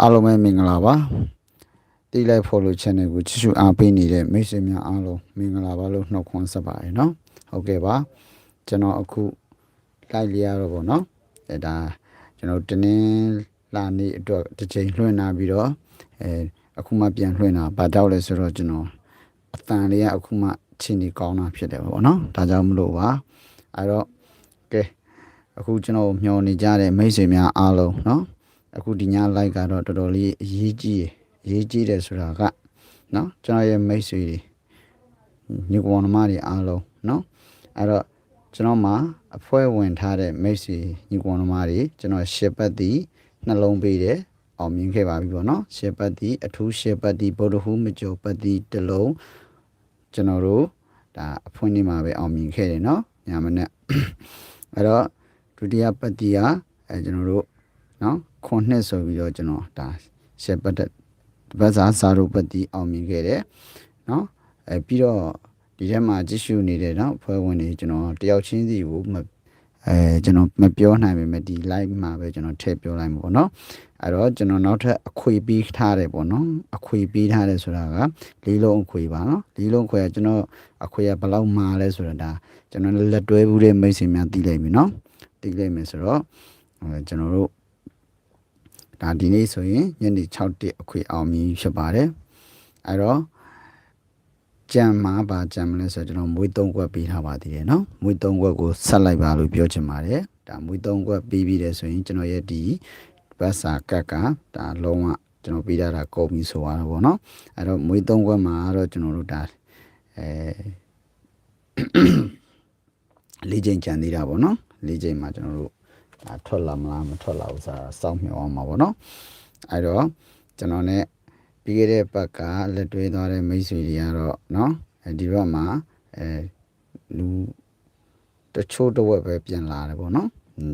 အားလုံးပဲမင်္ဂလာပါတီလိုက် follow channel ကိုချစ်ရှုအားပေးနေတဲ့မိတ်ဆွေများအားလုံးမင်္ဂလာပါလို့နှုတ်ခွန်းဆက်ပါတယ်เนาะဟုတ်ကဲ့ပါကျွန်တော်အခုလိုက်လေးရတော့ဗောနော်အဲဒါကျွန်တော်တင်းင်းလာနေအတွက်တစ်ချိန်လွှင့်လာပြီးတော့အဲအခုမှပြန်လွှင့်တာဘာကြောက်လဲဆိုတော့ကျွန်တော်အတန်လေးကအခုမှချင်းဒီကောင်းတာဖြစ်တယ်ဗောနော်ဒါကြောင့်မလို့ပါအဲတော့ကဲအခုကျွန်တော်မျှော်နေကြတဲ့မိတ်ဆွေများအားလုံးเนาะ အခုဒီည live ကတော့တော်တော်လေးအရေးကြီးရယ်အရေးကြီးတယ်ဆိုတာကနော်ကျွန်တော်ရဲ့မိတ်ဆွေတွေညီကောင်မတွေအားလုံးနော်အဲ့တော့ကျွန်တော်မှာအဖွဲ့ဝင်ထားတဲ့မိတ်ဆွေညီကောင်မတွေကျွန်တော်ရှစ်ပတ်တီနှလုံးပေးတယ်အောင်မြင်ခဲ့ပါပြီပေါ့နော်ရှစ်ပတ်တီအထူးရှစ်ပတ်တီဗုဒ္ဓဟူးမကျော်ပတ်တီတလုံးကျွန်တော်တို့ဒါအဖွင့်နေမှာပဲအောင်မြင်ခဲ့တယ်နော်ညမနဲ့အဲ့တော့ဒုတိယပတ်တီကအဲကျွန်တော်တို့နော် ခွန်နှစ်ဆိုပြီးတော့ကျွန်တော်ဒါရှယ်ပတ်တဲ့ဗဇာစာရုပ်ပတ်တီအောင်မြင်ခဲ့တယ်နော်အဲပြီးတော့ဒီထဲမှာကြည့်ရှုနေတဲ့နော်ဖွဲ့ဝင်တွေကျွန်တော်တယောက်ချင်းစီကိုမအဲကျွန်တော်မပြောနိုင်ပေမဲ့ဒီ live မှာပဲကျွန်တော်ထည့်ပြောလိုက်မှာပေါ့နော်အဲ့တော့ကျွန်တော်နောက်ထပ်အခွေပေးထားတယ်ပေါ့နော်အခွေပေးထားတယ်ဆိုတာကလေးလုံးအခွေပါနော်လေးလုံးခွေကကျွန်တော်အခွေကဘယ်လောက်မာလဲဆိုတာဒါကျွန်တော်လက်တွဲဘူးတဲ့မိတ်ဆွေများသိလိုက်ပြီနော်သိလိုက်မယ်ဆိုတော့အဲကျွန်တော်တို့ ဒါဒီနေ့ဆိုရင်ညနေ6တိအခွေအောင်မြင်ဖြစ်ပါတယ်အဲ့တော့ကြံမှာပါကြံမလဲဆိုတော့ကျွန်တော်မွေးသုံးခွက်ပေးထားပါသေးတယ်เนาะမွေးသုံးခွက်ကိုဆက်လိုက်ပါလို့ပြောချင်ပါတယ်ဒါမွေးသုံးခွက်ပြီးပြီးတယ်ဆိုရင်ကျွန်တော်ရဲ့ဒီဘတ်စာကတ်ကဒါလုံးဝကျွန်တော်ပေးထားတာကုန်ပြီဆိုရတာပေါ့เนาะအဲ့တော့မွေးသုံးခွက်မှာတော့ကျွန်တော်တို့ဒါအဲလေးချိန်ကြံသေးတာပေါ့เนาะလေးချိန်မှာကျွန်တော်တို့ ဒါ ထွက်လာမလားမထွက်လာဘူးဆိုတာစောင့်မျှော်အောင်ပါဗောနော်အဲ့တော့ကျွန်တော် ਨੇ ပြီးခဲ့တဲ့ဘက်ကလက်တွဲသွားတဲ့မိတ်ဆွေတွေကတော့နော်အဲဒီဘက်မှာအဲလူတချို့တစ်ဝက်ပဲပြန်လာတယ်ဗောနော်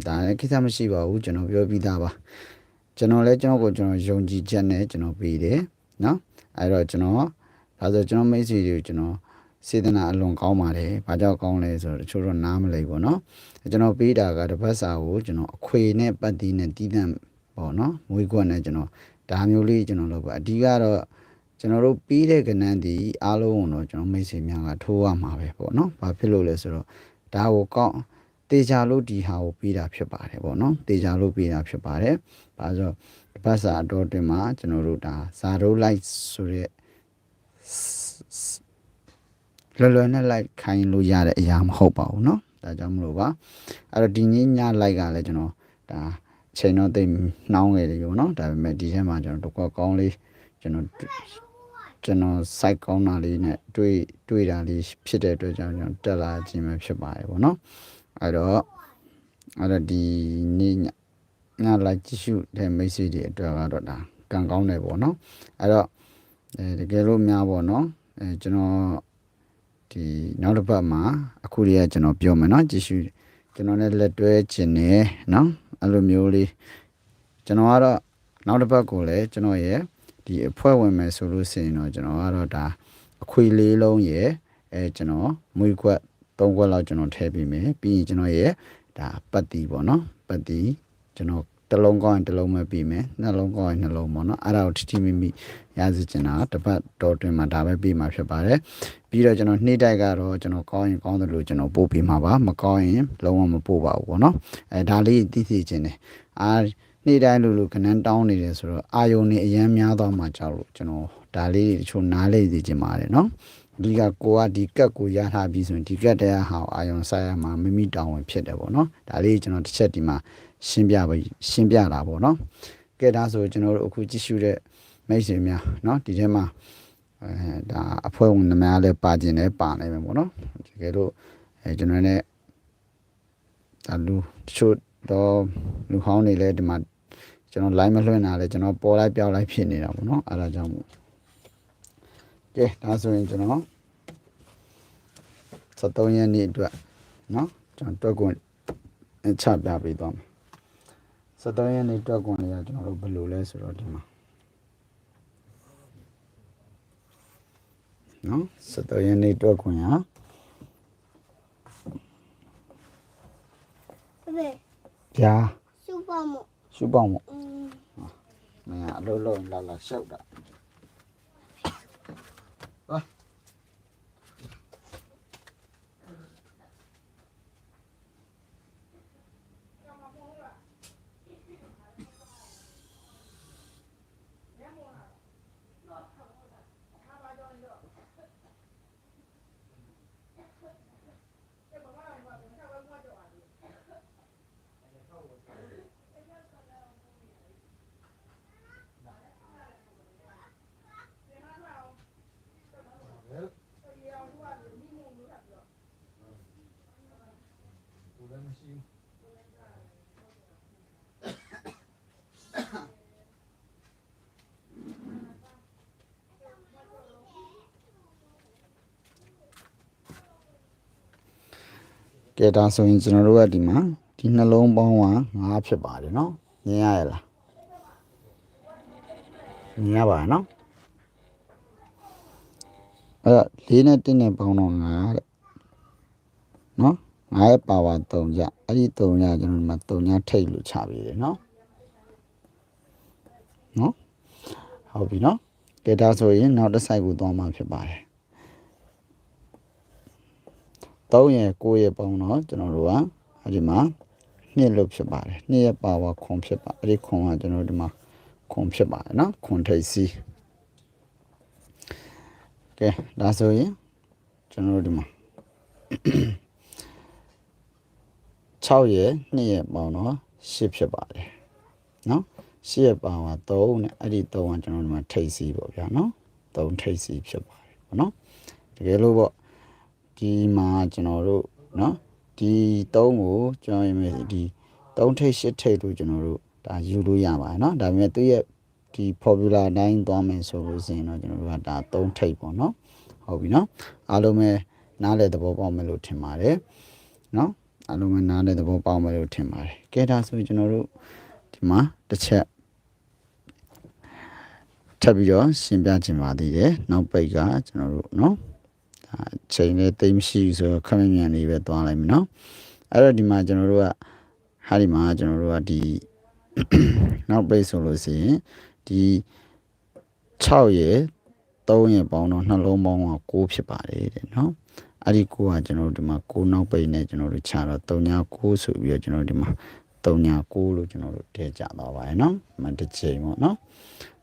ဒါလည်းကိစ္စမရှိပါဘူးကျွန်တော်ပြောပြီးသားပါကျွန်တော်လည်းကျွန်တော်ကိုကျွန်တော်ယုံကြည်ချက်နဲ့ကျွန်တော်ပြီးတယ်နော်အဲ့တော့ကျွန်တော်ဒါဆိုကျွန်တော်မိတ်ဆွေတွေကိုကျွန်တော် စေတနာအလွန်ကောင်းပါတယ်။ဘာကြောင့်ကောင်းလဲဆိုတော့တချို့တော့နားမလဲပေါ့နော်။ကျွန်တော်ပေးတာကတပတ်စာကိုကျွန်တော်အခွေနဲ့ပတ်တီးနဲ့တီးသန့်ပေါ့နော်။မွေးကွက်နဲ့ကျွန်တော်ဒါမျိုးလေးကျွန်တော်လုပ်ပါအဓိကတော့ကျွန်တော်တို့ပြီးတဲ့ကဏ္ဍဒီအားလုံးကိုတော့ကျွန်တော်မိတ်ဆွေများကထိုးရမှာပဲပေါ့နော်။ဘာဖြစ်လို့လဲဆိုတော့ဒါကိုကောင်းတေချာလို့ဒီဟာကိုပြီးတာဖြစ်ပါတယ်ပေါ့နော်။တေချာလို့ပြီးတာဖြစ်ပါတယ်။ဒါဆိုတပတ်စာအတော်တင်မှာကျွန်တော်တို့ဒါဇာရိုလိုက်ဆိုတဲ့ လွယ်လွယ်နဲ့လိုက်ခိုင်းလို့ရတဲ့အရာမဟုတ်ပါဘူးเนาะဒါကြောင့်မလို့ပါအဲ့တော့ဒီညညလိုက်ကလည်းကျွန်တော်ဒါချိန်တော့သိနှောင်းငယ်တယ်ပေါ့เนาะဒါပေမဲ့ဒီထဲမှာကျွန်တော်တကွက်ကောင်းလေးကျွန်တော်ကျွန်တော် site ကောင်းတာလေးနဲ့တွေးတွေးတာလေးဖြစ်တဲ့အတွက်ကြောင့်ကျွန်တော်တက်လာခြင်းပဲဖြစ်ပါတယ်ပေါ့เนาะအဲ့တော့အဲ့တော့ဒီနေ့ညညလိုက်ကြည့်ရှုတဲ့မိတ်ဆွေတွေအတွက်ကတော့ဒါကံကောင်းတယ်ပေါ့เนาะအဲ့တော့အဲတကယ်လို့များပေါ့เนาะအဲကျွန်တော် ဒီနောက်တစ်ပတ်မှာအခုတည်းကကျွန်တော်ပြောမယ်เนาะကြည့်ရှုကျွန်တော်နဲ့လက်တွဲခြင်းနဲ့เนาะအဲ့လိုမျိုးလေးကျွန်တော်ကတော့နောက်တစ်ပတ်ကိုလည်းကျွန်တော်ရဲ့ဒီအဖွဲ့ဝင်မယ်ဆိုလို့ရှိရင်တော့ကျွန်တော်ကတော့ဒါအခွေလေးလုံးရဲ့အဲကျွန်တော်မွေးခွက်သုံးခွက်လောက်ကျွန်တော်ထည့်ပေးမယ်ပြီးရင်ကျွန်တော်ရဲ့ဒါပတ်တီပေါ့နော်ပတ်တီကျွန်တော် တစ်လုံးကောင်းရင်တစ်လုံးပဲပြီးမယ်နှလုံးကောင်းရင်နှလုံးပေါ့နော်အဲ့ဒါကိုထိထိမိမိရစီချင်တာတစ်ပတ်တော်တွင်မှာဒါပဲပြီးမှာဖြစ်ပါတယ်ပြီးတော့ကျွန်တော်နှိမ့်တိုက်ကတော့ကျွန်တော်ကောင်းရင်ကောင်းတယ်လို့ကျွန်တော်ပို့ပေးမှာပါမကောင်းရင်လုံးဝမပို့ပါဘူးပေါ့နော်အဲဒါလေးသိသိချင်တယ်အာနေ့တိုင်းလိုလိုခဏန်းတောင်းနေတယ်ဆိုတော့အာယုံနေအရန်များသွားမှကြောက်လို့ကျွန်တော်ဒါလေးတချို့နားလေသိချင်ပါတယ်နော်ဒီကကိုကဒီကက်ကိုရထားပြီးဆိုရင်ဒီကက်တရားဟာအာယုံဆိုင်ရမှာမိမိတောင်းဝင်ဖြစ်တယ်ပေါ့နော်ဒါလေးကျွန်တော်တစ်ချက်ဒီမှာ ရှင်းပြပြီးရှင်းပြတာပေါ့နော်ကဲဒါဆိုကျွန်တော်တို့အခုကြည့်ရှုတဲ့မိတ်ဆွေများနော်ဒီထဲမှာအဲဒါအဖွဲ့ဝင်နှမလည်းပါကျင်လည်းပါနိုင်မယ်ပေါ့နော်တကယ်လို့အဲကျွန်တော်နဲ့ဒါလူတချို့တော့လူဟောင်းတွေလည်းဒီမှာကျွန်တော် line မလွှင့်တာလည်းကျွန်တော်ပေါ်လိုက်ပြောင်းလိုက်ဖြစ်နေတာပေါ့နော်အဲဒါကြောင့်မို့ကဲဒါဆိုရင်ကျွန်တော်73ရက်နေ့အတွက်နော်ကျွန်တော်တွက်ကွန်ချပြပေးသွားမယ် 73ရက်နေ့တွက်ကွန်လေးကကျွန်တော်တို့ဘယ်လိုလဲဆိုတော့ဒီမှာနော်73ရက်နေ့တွက်ကွန်ရဘယ်ပြာရှုပ်ပေါ့မို့ရှုပ်ပေါ့မို့မင်းကအလုပ်လုပ်လာလာရှောက်တာ ကဲဒါဆိုရင်ကျွန်တော်တို့ကဒီမှာဒီနှလုံးပေါင်းက9ဖြစ်ပါတယ်เนาะမြင်ရရလားမြင်ရပါနော်အဲ့တော့၄နဲ့1နဲ့ပေါင်းတော့9တဲ့နော်9ရဲ့ပါဝါ3ကြအဲ့ဒီ3ကြကျွန်တော်ဒီမှာ3ညထိတ်လို့ချပြီးတယ်နော်နော်ဟုတ်ပြီနော်ကဲဒါဆိုရင်နောက်တစ်ဆိုင်ကိုသွားမှာဖြစ်ပါတယ် 3ရဲ့9ရဲ့ပေါင်းတော့ကျွန်တော်တို့ကအဲ့ဒီမှာနှစ်လို့ဖြစ်ပါတယ်နှစ်ရဲ့ပါဝါခွန်ဖြစ်ပါအဲ့ဒီခွန်ကကျွန်တော်တို့ဒီမှာခွန်ဖြစ်ပါတယ်နော်ခွန်ထိတ်စီးကဲဒါဆိုရင်ကျွန်တော်တို့ဒီမှာ6ရဲ့2ရဲ့ပေါင်းတော့10ဖြစ်ပါတယ်နော်10ရဲ့ပေါင်းက3နဲ့အဲ့ဒီ3ကကျွန်တော်တို့ဒီမှာထိတ်စီးပေါ့ဗျာနော်3ထိတ်စီးဖြစ်ပါတယ်ပေါ့နော်တကယ်လို့ပေါ့ ဒီမှာကျွန်တော်တို့နော်ဒီ3ကိုကျွန်တော်ရင်ဒီ3ထိတ်10ထိတ်လို့ကျွန်တော်တို့ဒါယူလို့ရပါတယ်နော်ဒါပေမဲ့သူ့ရဲ့ဒီ formula အတိုင်းသွားမယ်ဆိုလို့ရှိရင်တော့ကျွန်တော်တို့ကဒါ3ထိတ်ပေါ့နော်ဟုတ်ပြီနော်အားလုံးပဲနားလည်သဘောပေါက်မယ်လို့ထင်ပါတယ်နော်အလုံးမနားတဲ့သဘောပေါက်မယ်လို့ထင်ပါတယ်။ကဲဒါဆိုကျွန်တော်တို့ဒီမှာတစ်ချက်ထပ်ပြီးတော့ရှင်းပြချင်ပါသေးတယ်။နောက်ပိတ်ကကျွန်တော်တို့နော်ဒါ ချိန်လေးသိမ်းမရှိဘူးဆိုတော့ခက်မမြန်လေးပဲသွားလိုက်မယ်နော်။အဲ့တော့ဒီမှာကျွန်တော်တို့ကဟာဒီမှာကျွန်တော်တို့ကဒီနောက်ပိတ်ဆိုလို့ရှိရင်ဒီ6ရဲ့3ရဲ့ပေါင်းတော့နှလုံးပေါင်းက9ဖြစ်ပါတယ်တဲ့နော်။အဲ့ဒီကိုကကျွန်တော်တို့ဒီမှာ6နောက်ပိတ်နဲ့ကျွန်တော်တို့ခြာတော့3ညာ6ဆိုပြီးတော့ကျွန်တော်တို့ဒီမှာ3ညာ6လို့ကျွန်တော်တို့ထည့်ကြသွားပါရယ်နော်ဒီမှာတစ်ချိန်ပေါ့နော်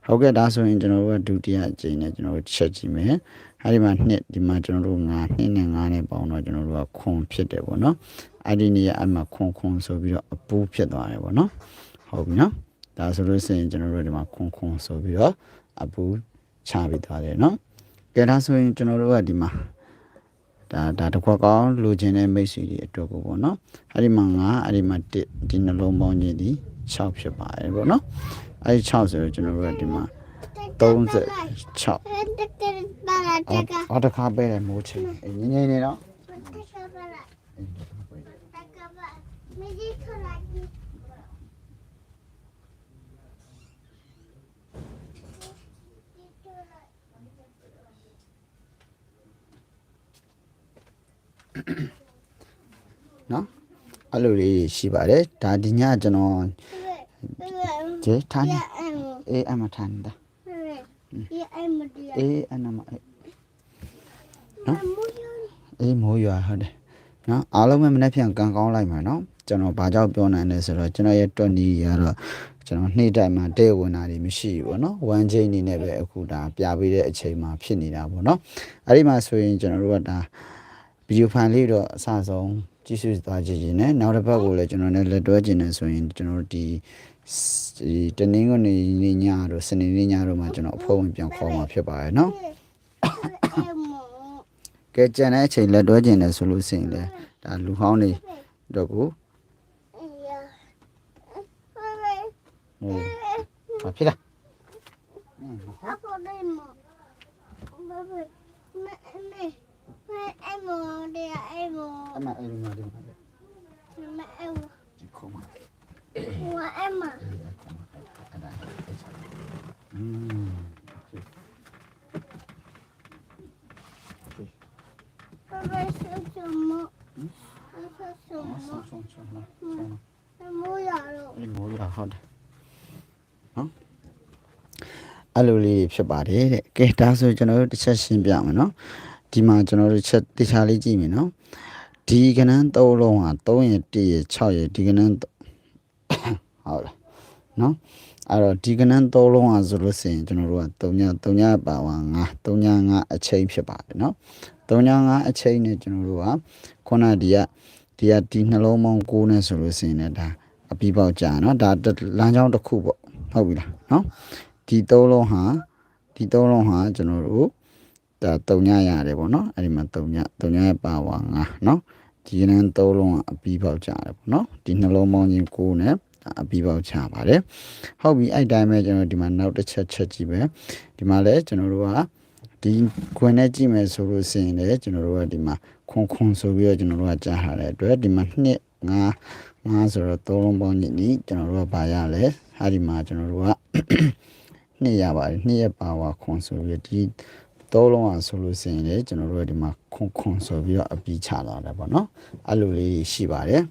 ဟုတ်ကဲ့ဒါဆိုရင်ကျွန်တော်တို့ကဒုတိယအချိန်နဲ့ကျွန်တော်တို့ချက်ကြည့်မယ်အဲ့ဒီမှာနှစ်ဒီမှာကျွန်တော်တို့9နှစ်နဲ့9နဲ့ပေါင်းတော့ကျွန်တော်တို့ကခွန်ဖြစ်တယ်ပေါ့နော်အဲ့ဒီနေရာအမှခွန်ခွန်ဆိုပြီးတော့အပူဖြစ်သွားတယ်ပေါ့နော်ဟုတ်ပြီနော်ဒါဆိုလို့ရှိရင်ကျွန်တော်တို့ဒီမှာခွန်ခွန်ဆိုပြီးတော့အပူချပြီးသွားတယ်နော်ကဲဒါဆိုရင်ကျွန်တော်တို့ကဒီမှာဒါဒါတစ်ခွက်ကောင်းလိုချင်တဲ့မိတ်ဆွေတွေအတွက်ကိုပေါ့နော်အဲ့ဒီမှာငါအဲ့ဒီမှာတစ်ဒီနှလုံးပေါင်းခြင်းဒီ6ဖြစ်ပါတယ်ပေါ့နော် အဲ့ဒီ6ဆိုတော့ကျွန်တော်တို့ကဒီမှာ36ပါလာတအော်ကအော်တစ်ခါပဲမိုးချင်အေးငင်းငင်းနေတော့တကပါလာတကပါမကြီးခလာကြီးနော်အဲ့လိုလေးရှိပါတယ်ဒါဒီညကျွန်တော် ဂျေထားနေရအမ်အေးအမထားနေတာရအမ်မဒီအေးအနမအေးနော်မူယအေးမိုးရွာဟုတ်တယ်နော်အားလုံးပဲမနေ့ပြန်ကန်ကောင်းလိုက်မှာနော်ကျွန်တော်ဘာကြောင့်ပြောနိုင်လဲဆိုတော့ကျွန်တော်ရဲ့တွန်ဒီရတော့ကျွန်တော်နေ့တိုင်းမှာတဲ့ဝင်တာတွေမရှိဘူးပေါ့နော်ဝမ်းချင်းနေနဲ့ပဲအခုဒါပြပေးတဲ့အချိန်မှာဖြစ်နေတာပေါ့နော်အဲ့ဒီမှာဆိုရင်ကျွန်တော်တို့ကဒါဗီဒီယိုဖိုင်လေးတော့အစဆုံးကြည့်ရှုသွားကြည့်ခြင်းနဲ့နောက်တစ်ပတ်ကိုလည်းကျွန်တော်နဲ့လက်တွဲခြင်းနဲ့ဆိုရင်ကျွန်တော်တို့ဒီ ဒီတနင်္ဂနွေနေ့ညတို့စနေနေ့ညတို့မှာကျွန်တော်အဖို့ဝင်ပြန်ခေါ်မှာဖြစ်ပါတယ်နော်အမ်မကဲကြံတဲ့အချိန်လက်တွဲခြင်းနဲ့ဆိုလို့ရှိရင်လေဒါလူဟောင်းတွေတော့ကိုရဟိုမဖြစ်လားအခုလေးမဘဘမမေမအမ်မဒီအမ်မအမအဲ့ဒီမှာဒီမှာမအမ်ဒီခုံးမှာ ဝအမ်မအဲ့ဒါอืมဘဘဆုချမဆုချဆောမင်းဆောင်းဆောင်းဆောင်းနော်မူရတော့အဲ့မိုးရဟုတ်တယ်နော်အဲ့လိုလေးတွေဖြစ်ပါတယ်တဲ့ကဲဒါဆိုကျွန်တော်တို့တစ်ချက်ရှင်းပြမယ်နော်ဒီမှာကျွန်တော်တို့ချက်တခြားလေးကြည့်မယ်နော်ဒီကဏ္ဍ၃လုံးဟာ3ရ1ရ6ရဒီကဏ္ဍ ဟုတ်လားနော်အဲ့တော့ဒီကဏ္ဍ၃လုံးဟာဆိုလို့ရှိရင်ကျွန်တော်တို့က3ည3ညပါဝါ9 3ည9အချိန်ဖြစ်ပါတယ်နော်3ည9အချိန်နဲ့ကျွန်တော်တို့ကခုနဒီကဒီကဒီနှလုံးပေါင်း9နဲ့ဆိုလို့ရှိရင်လည်းဒါအပြီးပေါက်ကြာနော်ဒါလမ်းကြောင်းတစ်ခုပေါ့ဟုတ်ပြီလားနော်ဒီ၃လုံးဟာဒီ၃လုံးဟာကျွန်တော်တို့ဒါတုံညရတယ်ပေါ့နော်အဲ့ဒီမှာတုံညတုံညရဲ့ပါဝါ9နော် ဒီကနေ့၃လုံးကအပြီးပေါက်ကြတယ်ပေါ့နော်ဒီနှလုံးပေါင်းချင်း9နဲ့အပြီးပေါက်ချပါတယ်ဟုတ်ပြီအဲ့တိုင်းပဲကျွန်တော်ဒီမှာနောက်တစ်ချက်ချက်ကြည့်ပဲဒီမှာလဲကျွန်တော်တို့ကဒီခွင်နဲ့ကြည့်မယ်ဆိုလို့ရှိရင်လည်းကျွန်တော်တို့ကဒီမှာခွန်ခွန်ဆိုပြီးတော့ကျွန်တော်တို့ကကြားထားတဲ့အတွက်ဒီမှာနှစ်9 9ဆိုတော့သုံးလုံးပေါင်းညစ်ကျွန်တော်တို့ကဘာရလဲဟာဒီမှာကျွန်တော်တို့ကနှစ်ရပါတယ်နှစ်ရပါဝါခွန်ဆိုပြီးဒီ သုံးလုံးอ่ะဆိုလို့ရှိရင်လေကျွန်တော်တို့ကဒီမှာခွန်ခွန်ဆိုပြီးတော့အပြီးချလာတယ်ပေါ့နော်အဲ့လိုလေးရှိပါတယ်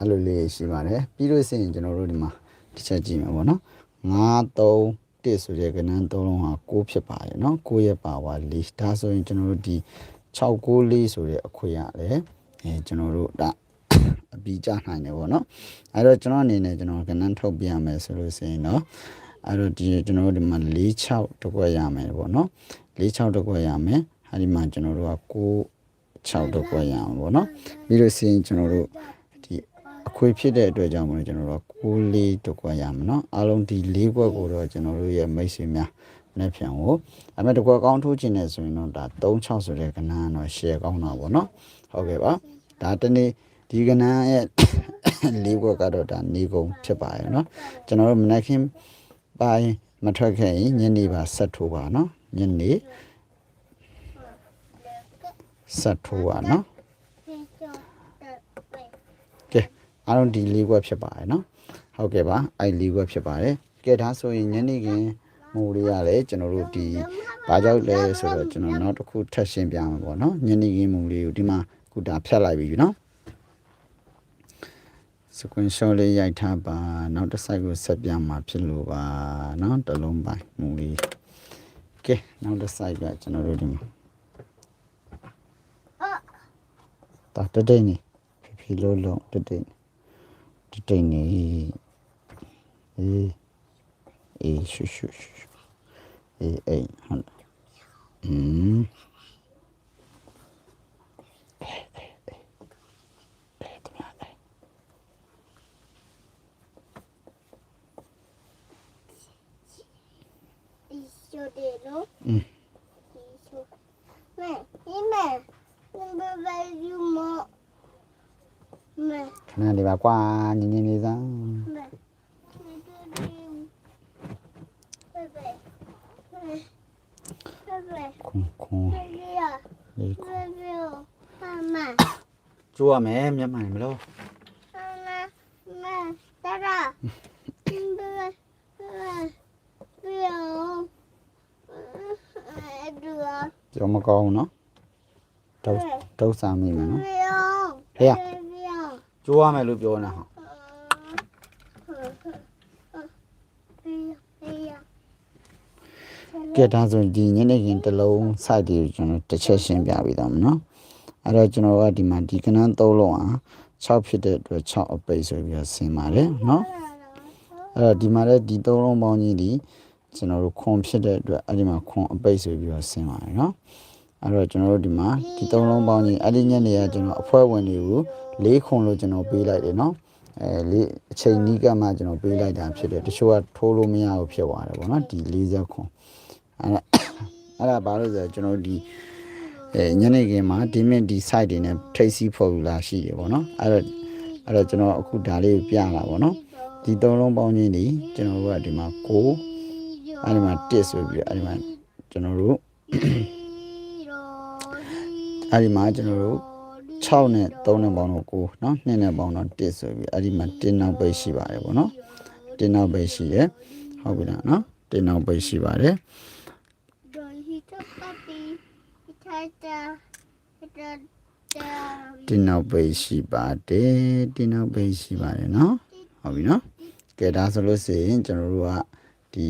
အဲ့လိုလေးရှိပါတယ်ပြီးလို့ရှိရင်ကျွန်တော်တို့ဒီမှာတစ်ချက်ကြည့်မယ်ပေါ့နော်9 3 1ဆိုတဲ့ကဏ္ဍသုံးလုံးဟာ6ဖြစ်ပါတယ်เนาะ6ရဲ့ပါဝါ4ဒါဆိုရင်ကျွန်တော်တို့ဒီ6 9 4ဆိုတဲ့အခွေရတယ်အဲကျွန်တော်တို့ဒါအပြီးကြနိုင်တယ်ပေါ့နော်အဲ့တော့ကျွန်တော်အနေနဲ့ကျွန်တော်ကဏ္ဍထုတ်ပြရမယ်ဆိုလို့ရှိရင်เนาะ အဲ့တော့ဒီကျွန်တော်တို့ဒီမှာ4 6တကွက်ရမယ်ပေါ့နော်4 6တကွက်ရမယ်အဲ့ဒီမှာကျွန်တော်တို့က9 6တကွက်ရအောင်ပေါ့နော်ပြီးလို့ရှိရင်ကျွန်တော်တို့ဒီအခွေဖြစ်တဲ့အတွက်ကြောင့်မလို့ကျွန်တော်တို့6လေးတကွက်ရမယ်နော်အားလုံးဒီ၄ကွက်ကိုတော့ကျွန်တော်တို့ရဲ့မိတ်ဆွေများနဲ့ဖြန်ကိုအမေတကွက်ကောင်းထိုးခြင်းနဲ့ဆိုရင်တော့ဒါ36ဆိုတဲ့ကဏ္ဍကတော့ share ကောင်းတာပေါ့နော်ဟုတ်ကဲ့ပါဒါတနေ့ဒီကဏ္ဍရဲ့၄ကွက်ကတော့ဒါနေကုန်ဖြစ်ပါရဲ့နော်ကျွန်တော်တို့မနက်ခင်း ပိုင်းမထွက်ခဲ့ရင်ညနေပါဆက်ထိုးပါနော်ညနေဆက်ထိုးပါနော်ကဲအားလုံးဒီလေးခွက်ဖြစ်ပါတယ်နော်ဟုတ်ကဲ့ပါအဲ့လေးခွက်ဖြစ်ပါတယ်ကဲဒါဆိုရင်ညနေခင်းမူလေးရတယ်ကျွန်တော်တို့ဒီဘာကြောက်လဲဆိုတော့ကျွန်တော်နောက်တစ်ခုထပ်ရှင်းပြမှာပေါ့နော်ညနေခင်းမူလေးကိုဒီမှာခုဒါဖြတ်လိုက်ပြီနော် စကွန်ရှော့လေးရိုက်ထားပါနောက်တစ်ဆိုင်ကိုဆက်ပြမှာဖြစ်လို့ပါနော်တစ်လုံးပိုင်းမူလေးကဲနောက်တစ်ဆိုင်ကကျွန်တော်တို့ဒီမှာတာတတိတ်နေဖြည်းဖြည်းလို့လုံးတတိတ်တတိတ်နေအေးအေးရှူရှူရှူအေးအေးဟန်อืม 쇼대로 응. 이쇼. 네, 이메. 넘버벨유 뭐. 네. 가나 리바 꽝 니니니다. 네. 콩콩. 엄마. 좋아, 매, 몇 마리 밀어. 엄마, 엄마, 따라. 不要。 ကြောမကောင်းနော်တောက်တောက်စားမိမယ်နော်ဟေးရကျိုးရမယ်လို့ပြောနေတာဟာကဲဒါဆိုရင်ဒီညနေခင်းတစ်လုံး site တွေကိုကျွန်တော်တစ်ချက်ရှင်းပြပေးတော့မယ်နော်အဲ့တော့ကျွန်တော်ကဒီမှာဒီကဏ္ဍသုံးလုံးဟာ6ဖြစ်တဲ့အတွက်6အပိတ်ဆိုပြီးတော့ဆင်ပါတယ်နော်အဲ့တော့ဒီမှာလည်းဒီသုံးလုံးပေါင်းကြီးဒီ ကျွန်တော်တို့ခွန်ဖြစ်တဲ့အတွက်အဲ့ဒီမှာခွန်အပိတ်ဆိုပြီးတော့ဆင်းပါတယ်နော်အဲ့တော့ကျွန်တော်တို့ဒီမှာဒီသုံးလုံးပေါင်းကြီးအဲ့ဒီညနေကကျွန်တော်အဖွဲ့ဝင်တွေကိုလေးခွန်လို့ကျွန်တော်ပေးလိုက်တယ်နော်အဲလေးအချိန်နီးကမှကျွန်တော်ပေးလိုက်တာဖြစ်တယ်တချို့ကထိုးလို့မရဘူးဖြစ်သွားတယ်ပေါ့နော်ဒီ40ခွန်အဲ့ဒါအဲ့ဒါဘာလို့လဲဆိုတော့ကျွန်တော်တို့ဒီအဲညနေခင်းမှာဒီမြင့်ဒီ site တွေနဲ့ထိတ်စီဖော်ယူလာရှိတယ်ပေါ့နော်အဲ့တော့အဲ့တော့ကျွန်တော်အခုဒါလေးကိုပြလာပေါ့နော်ဒီသုံးလုံးပေါင်းချင်းနေကျွန်တော်တို့ကဒီမှာ9 အဲ့ဒီမှာ1ဆိုပြီးတော့အဲ့ဒီမှာကျွန်တော်တို့အဲ့ဒီမှာကျွန်တော်တို့6နဲ့3နဲ့ပေါင်းတော့9เนาะ2နဲ့ပေါင်းတော့1ဆိုပြီးအဲ့ဒီမှာ1နောက်ပိတ်ရှိပါတယ်ပေါ့နော်1နောက်ပိတ်ရှိတယ်ဟုတ်ပြီလားเนาะ1နောက်ပိတ်ရှိပါတယ် 1နောက်ပိတ်ရှိပါတယ်1နောက်ပိတ်ရှိပါတယ်เนาะဟုတ်ပြီเนาะကဲဒါဆိုလို့ရှိရင်ကျွန်တော်တို့က ဒီ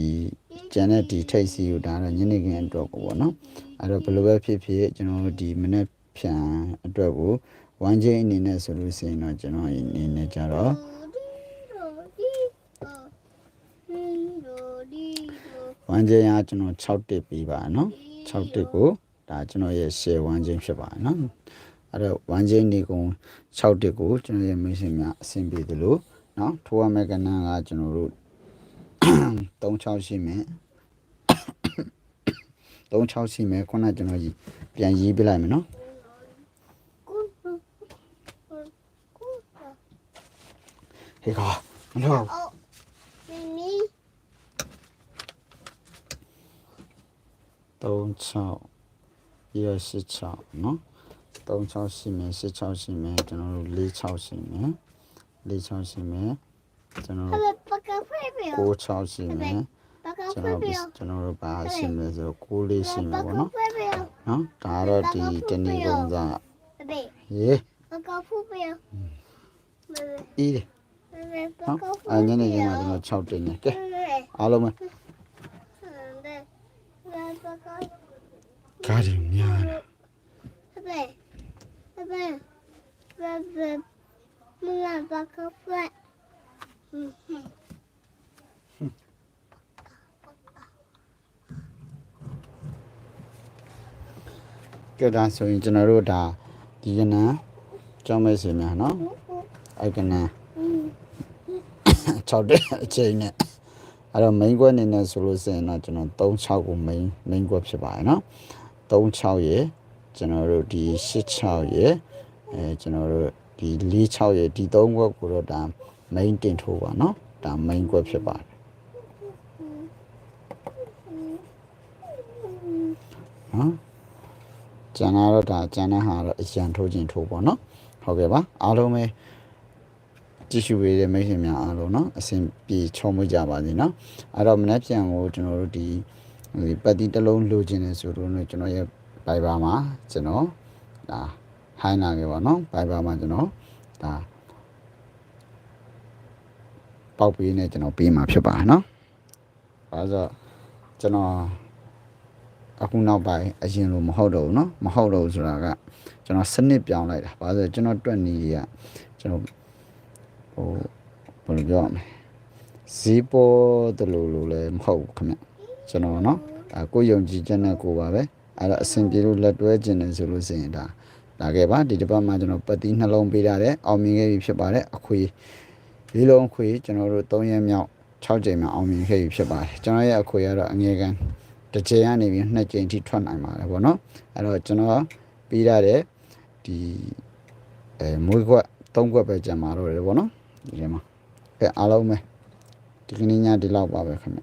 ကျန်တဲ့ဒီထိတ်စီကိုဒါတော့ညနေခင်းအတွက်ကိုပေါ့နော်အဲ့တော့ဘယ်လိုပဲဖြစ်ဖြစ်ကျွန်တော်တို့ဒီမနေ့ဖြန်အတွက်ကိုဝမ်းချင်းအနေနဲ့ဆိုလို့ရှိရင်တော့ကျွန်တော်အနေနဲ့ကြတော့ဝမ်းချင်းကကျွန်တော်6တစ်ပေးပါနော်6တစ်ကိုဒါကျွန်တော်ရဲ့ share ဝမ်းချင်းဖြစ်ပါတယ်နော်အဲ့တော့ဝမ်းချင်းဒီကုံ6တစ်ကိုကျွန်တော်ရဲ့မိတ်ဆွေများအဆင်ပြေသလိုနော်ထိုးရမယ့်ကဏ္ဍကကျွန်တော်တို့ 36ရှိမယ်36ရှိမယ်ခုနကျွန်တော်ပြန်ရေးပြလိုက်မယ်နော်ဟေးကမလို့မမီ36ရ16နော်36ရှိမယ်16ရှိမယ်ကျွန်တော်တို့46ရှိမယ်46ရှိမယ်ကျွန်တော်တို့ have a baka fabio. 96ရှိမယ် Baka ကျွန်တော် fabio. ကျွန်တော်တို့ဘာရှိမလဲဆိုတော့94ရှိမယ်ပေါ့ Baka နော် fabio. နော်ဒါတော့ဒီတနည်းကုန်းစား Baby, ရေ baka fabio. Baby, အေးတယ် baby, နော် baka အညနေခင်း fabio. မှာကျွန်တော်6တင်နေကဲ Baby, အားလုံးပဲ baby, baka ကားကြီးများတယ် baby, baby, baby, mama baka fabio. ကဲ ဒါဆိုရင်ကျွန်တော်တို့ဒါဒီကနန်းကြောင်းမဲ့စီများနော်အဲ့ကနန်း6တဲ့အချိန်နဲ့အဲ့တော့ main ကွက်အနေနဲ့ဆိုလို့ရှိရင်တော့ကျွန်တော်36ကို main main ကွက်ဖြစ်ပါတယ်နော်36ရယ်ကျွန်တော်တို့ဒီ86ရယ်အဲကျွန်တော်တို့ဒီ46ရယ်ဒီ3ကွက်ကိုတော့ဒါ main တင်ထိုးပါနော်ဒါ main ကွက်ဖြစ်ပါတယ်နော် ကျန်တာတော့ဒါကျန်တဲ့ဟာတော့အရန်ထိုးခြင်းထိုးပေါ့နော်ဟုတ်ကဲ့ပါအားလုံးပဲကြည့်ရှုပေးတဲ့မိတ်ဆွေများအားလုံးနော်အဆင်ပြေချောမွေ့ကြပါစေနော်အဲ့တော့မနေ့ပြန်ကိုကျွန်တော်တို့ဒီပတ်တိတစ်လုံးလိုချင်တယ်ဆိုတော့ကျွန်တော်ရဲ့ Viber မှာကျွန်တော်ဒါဟိုင်းလာခဲ့ပါနော် Viber မှာကျွန်တော်ဒါပေါက်ပေးနေကျွန်တော်ပေးမှာဖြစ်ပါတယ်နော်။အဲဆိုကျွန်တော် အခုနောက်ပိုင်းအရင်လိုမဟုတ်တော့ဘူးเนาะမဟုတ်တော့ဘူးဆိုတာကကျွန်တော်စနစ်ပြောင်းလိုက်တာဘာလို့ဆိုကျွန်တော်တွက်နေရကျွန်တော် ဟိုဘယ်လိုပြောရမလဲဈေးပေါ်တယ်လို့လို့လည်းမဟုတ်ဘူးခင်ဗျကျွန်တော်เนาะဒါကိုယ်ယုံကြည်ချက်နဲ့ကိုပါပဲအဲ့တော့အဆင်ပြေလို့လက်တွဲခြင်းတယ်ဆိုလို့ရှိရင်ဒါလာခဲ့ပါဒီတစ်ပတ်မှာကျွန်တော်ပတ်တီးနှလုံးပေးရတယ်အောင်မြင်ခဲ့ပြီဖြစ်ပါတယ်အခွေလေးလုံးအခွေကျွန်တော်တို့3ရက်မြောက်6ကြိမ်မှာအောင်မြင်ခဲ့ပြီဖြစ်ပါတယ်ကျွန်တော်ရဲ့အခွေကတော့အငယ်ကန် တစ်ကြိမ်ကနေပြီးနှစ်ကြိမ်ထိထွက်နိုင်ပါတယ်ဗောနော်အဲ့တော့ကျွန်တော်ပေးရတဲ့ဒီအဲမွေးခွက်၃ခွက်ပဲကြံပါတော့တယ်ဗောနော်ဒီထဲမှာအဲအားလုံးပဲဒီကနေ့ညဒီလောက်ပါပဲခင်ဗျ